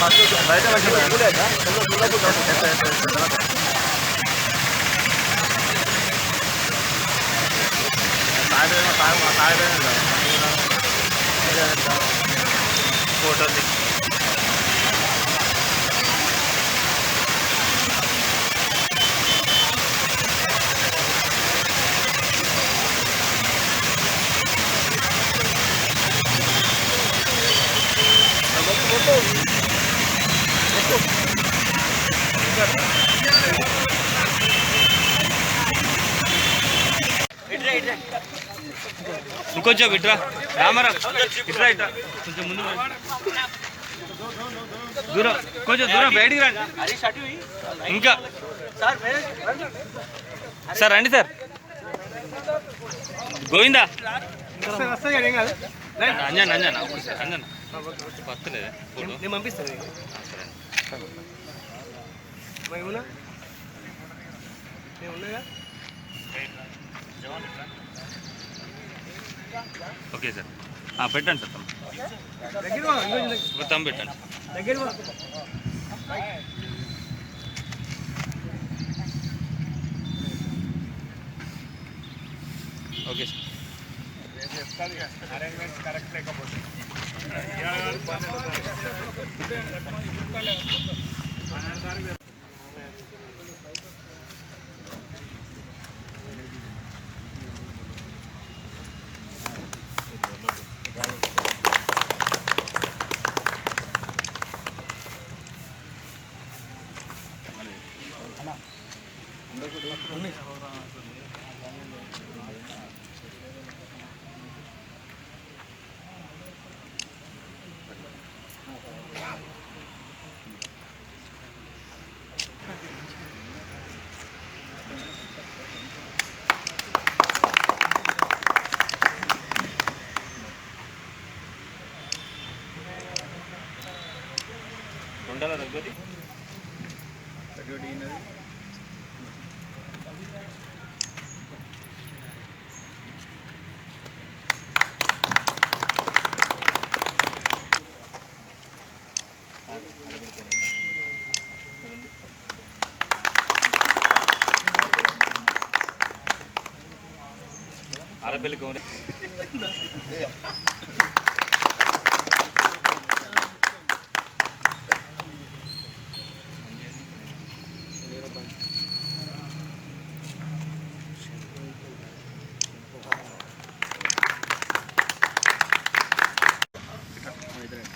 Doctor బయట ఫోటోలు ఇంకొంచెం ఇట్రా. రామరా ఇట్రా ఇట్రా. కొంచెం ముందు. దూరం కొంచెం దూరం బయటికి రండి ఇంకా. సార్ రండి సార్. గోవిందా. అంజన్ అంజన్ అంజన్ ఫోటో. నేను పంపిస్తాను ఉన్నాగా ఓకే సార్ పెట్టండి సార్ తమ్ము దగ్గర పో, ఇంకొంచెం దగ్గర. ఒక తమ్ము పెట్టండి దగ్గర పో. ఓకే సార్ ఉండాలా దగ్గర ఆడపిల్లి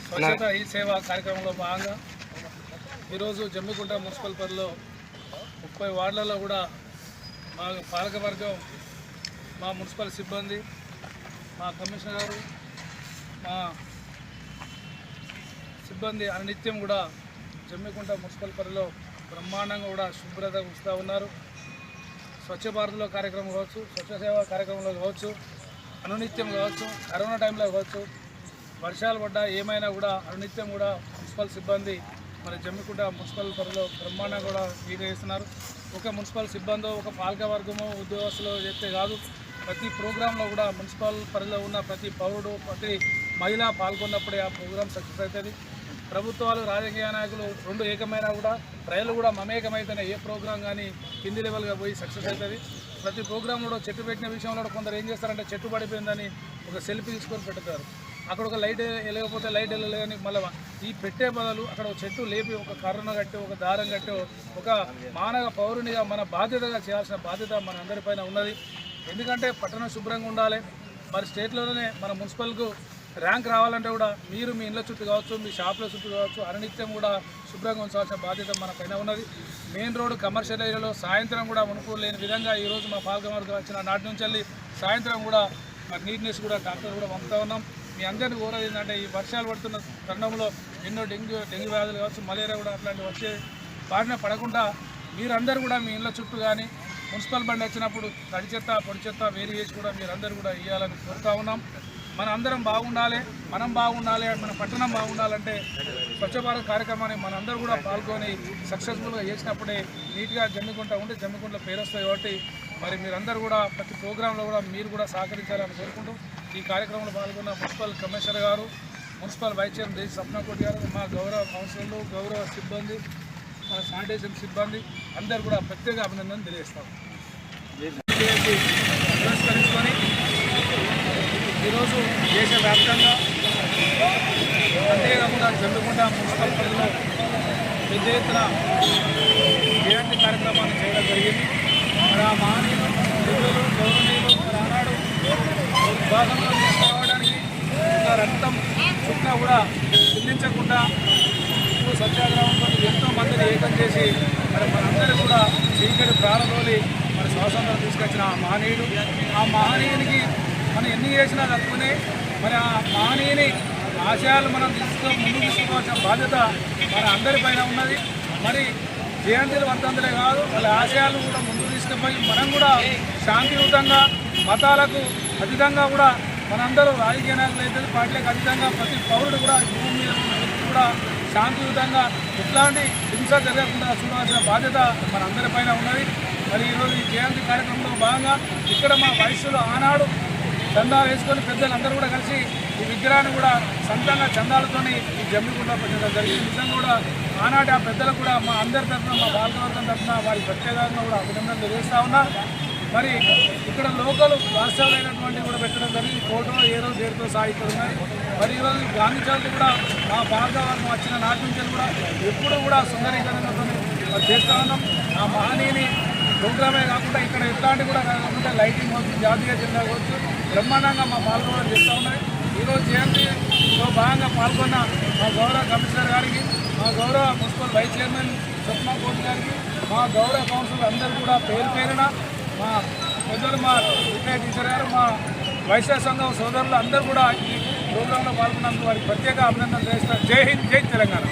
స్వచ్ఛత ఈ సేవ కార్యక్రమంలో భాగంగా ఈరోజు జమ్మికుంట మున్సిపల్ పరిధిలో ముప్పై వార్డులలో కూడా మా పాలకవర్గం మా మున్సిపల్ సిబ్బంది మా కమిషనర్ గారు మా సిబ్బంది అనునిత్యం కూడా జమ్మికుంట మున్సిపల్ పరిధిలో బ్రహ్మాండంగా కూడా శుభ్రత ఉంచుతూ ఉన్నారు. స్వచ్ఛ భారత్లో కార్యక్రమం కావచ్చు స్వచ్ఛ సేవ కార్యక్రమంలో కావచ్చు అనునిత్యం కావచ్చు కరోనా టైంలో కావచ్చు వర్షాలు పడ్డా ఏమైనా కూడా అనునిత్యం కూడా మున్సిపల్ సిబ్బంది మరి జమ్మికుంట మున్సిపల్ పరిధిలో బ్రహ్మాండంగా కూడా వీలు ఒక మున్సిపల్ సిబ్బంది ఒక పాలక వర్గము ఉద్యోగస్తులు చేస్తే కాదు. ప్రతి ప్రోగ్రాంలో కూడా మున్సిపల్ పరిధిలో ఉన్న ప్రతి పౌరుడు ప్రతి మహిళ పాల్గొన్నప్పుడే ఆ ప్రోగ్రాం సక్సెస్ అవుతుంది. ప్రభుత్వాలు రాజకీయ నాయకులు రెండు ఏకమైనా కూడా ప్రజలు కూడా మమేకమైతేనే ఏ ప్రోగ్రాం కానీ కింది లెవెల్గా పోయి సక్సెస్ అవుతుంది. ప్రతి ప్రోగ్రాంలో చెట్టు పెట్టిన విషయంలో కొందరు ఏం చేస్తారంటే చెట్టు పడిపోయిందని ఒక సెల్ఫీ తీసుకొని పెడతారు అక్కడ ఒక లైట్ వెళ్ళకపోతే లైట్ వెళ్ళలేదని మళ్ళీ ఈ పెట్టే బదులు అక్కడ ఒక చెట్టు లేపి ఒక కర్రను కట్టి ఒక దారం కట్టి ఒక మానవ పౌరునిగా మన బాధ్యతగా చేయాల్సిన బాధ్యత మన అందరిపైన ఉన్నది. ఎందుకంటే పట్టణం శుభ్రంగా ఉండాలి. మరి స్టేట్లోనే మన మున్సిపల్కు ర్యాంక్ రావాలంటే కూడా మీరు మీ ఇళ్ళ చుట్టూ కావచ్చు మీ షాప్ల చుట్టూ కావచ్చు అనునిత్యం కూడా శుభ్రంగా ఉంచాల్సిన బాధ్యత మన పైన ఉన్నది. మెయిన్ రోడ్డు కమర్షియల్ ఏరియాలో సాయంత్రం కూడా వణుకు లేని విధంగా ఈరోజు మా పాల్గొనవర్గం వచ్చిన నాటి నుంచి వెళ్ళి సాయంత్రం కూడా మరి నీట్నెస్ కూడా డాక్టర్ కూడా పంపుతూ ఉన్నాం. మీ అందరిని కోరేది ఏంటంటే ఈ వర్షాలు పడుతున్న తరుణంలో ఎన్నో డెంగ్యూ డెంగ్యూ వ్యాధులు కావచ్చు మలేరియా కూడా అట్లాంటివి వచ్చే బారిన పడకుండా మీరందరూ కూడా మీ ఇళ్ళ చుట్టూ కానీ మున్సిపల్ బండి వచ్చినప్పుడు తడి చెత్త పొడి చెత్త వేరు చేసి కూడా మీరందరూ కూడా ఇవ్వాలని కోరుతా ఉన్నాం. మన అందరం బాగుండాలి మనం బాగుండాలి మన పట్టణం బాగుండాలంటే స్వచ్ఛ భారత్ కార్యక్రమాన్ని మనందరూ కూడా పాల్గొని సక్సెస్ఫుల్గా చేసినప్పుడే నీట్గా జమ్మికుంట ఉంటే జమ్మికుంట పేరు వస్తాయి కాబట్టి మరి మీరందరూ కూడా ప్రతి ప్రోగ్రాంలో కూడా మీరు కూడా సహకరించాలని కోరుకుంటూ ఈ కార్యక్రమంలో పాల్గొన్న మున్సిపల్ కమిషనర్ గారు మున్సిపల్ వైస్ చైర్మన్ దేశ స్వప్నకోటి గారు మా గౌరవ కౌన్సిలర్లు గౌరవ సిబ్బంది మన శానిటైజర్ సిబ్బంది అందరు కూడా ప్రత్యేక అభినందన తెలియజేస్తాం. పురస్కరించుకొని ఈరోజు దేశవ్యాప్తంగా అంతేకాకుండా జమ్మికుంట మున్సిపల్ పరిధిలో పెద్ద ఎత్తున ఇలాంటి కార్యక్రమాన్ని చేయడం జరిగింది. మరి ఆ మహనీయులు గౌరవనీయులు మరి ఆనాడు విభాగంలో తీసుకోవడానికి రక్తం చుట్టా కూడా చెల్లించకుండా ఉప్పు ఏకం చేసి మరి మనందరూ కూడా చీకటి ప్రారంభోలి మరి స్వాతంత్రం తీసుకొచ్చిన ఆ మహనీయుడు. ఆ మహనీయునికి మనం ఎన్ని చేసినా తక్కువనే మరి ఆ మహనీయుని ఆశయాలు మనం తీసుకో ముందు తీసుకోవాల్సిన బాధ్యత మన అందరిపైన ఉన్నది. మరి జయంతిలు వర్ధంతులే కాదు వాళ్ళ ఆశయాలు కూడా ముందుకు తీసుకుపోయి మనం కూడా శాంతియుతంగా మతాలకు అతీతంగా కూడా మనందరూ రాజకీయ నాయకులు అయితే పార్టీలకు అతీతంగా ప్రతి పౌరుడు కూడా భూమి మీద కూడా శాంతియుతంగా ఎట్లాంటి హింస జరగకుండా చూడాల్సిన బాధ్యత మనందరిపైన ఉన్నది. మరి ఈరోజు ఈ జయంతి కార్యక్రమంలో భాగంగా ఇక్కడ మా వయస్సులో ఆనాడు చందా వేసుకొని పెద్దలందరూ కూడా కలిసి ఈ విగ్రహాన్ని కూడా సొంతంగా చందాలతోని ఈ జమ్మిగుండ పెట్టడం జరిగింది. నిజంగా కూడా ఆనాటి ఆ పెద్దలకు కూడా మా అందరి తరఫున మా బాలకవర్గం తరఫున వారి ప్రత్యేకంగా కూడా అభినందన తెలియజేస్తా ఉన్నా. మరి ఇక్కడ లోకల్ రాష్ట్రాలైనటువంటి కూడా పెట్టడం జరిగింది. ఫోటో ఏదో దేనితో సాయి ఉన్నాయి. మరి ఈరోజు గాంధీ చౌక్ కూడా మా భాగవర్గం వచ్చిన నాటి నుంచి కూడా ఎప్పుడు కూడా సుందరీకరణతో చేస్తా ఉన్నాం. ఆ మహనీయుని ప్రోగ్రామే కాకుండా ఇక్కడ ఎట్లాంటి కూడా కాకుండా లైటింగ్ కావచ్చు జాతీయ జెండా కావచ్చు బ్రహ్మాండంగా మా పాల్గొనడం చేస్తూ ఉన్నాయి. ఈరోజు జయంతిలో భాగంగా పాల్గొన్న మా గౌరవ కమిషనర్ గారికి మా గౌరవ మున్సిపల్ వైస్ చైర్మన్ స్వప్న కోటి గారికి మా గౌరవ కౌన్సిలర్ అందరూ కూడా పేరు పేరున మా పెద్దలు మా విద్యా టీచర్ గారు మా వైశ్య సంఘం సోదరులు అందరూ కూడా ఈ ప్రోగ్రాంలో పాల్గొన్నందుకు వారికి ప్రత్యేక అభినందనలు చేస్తారు జై హింద్ జై తెలంగాణ.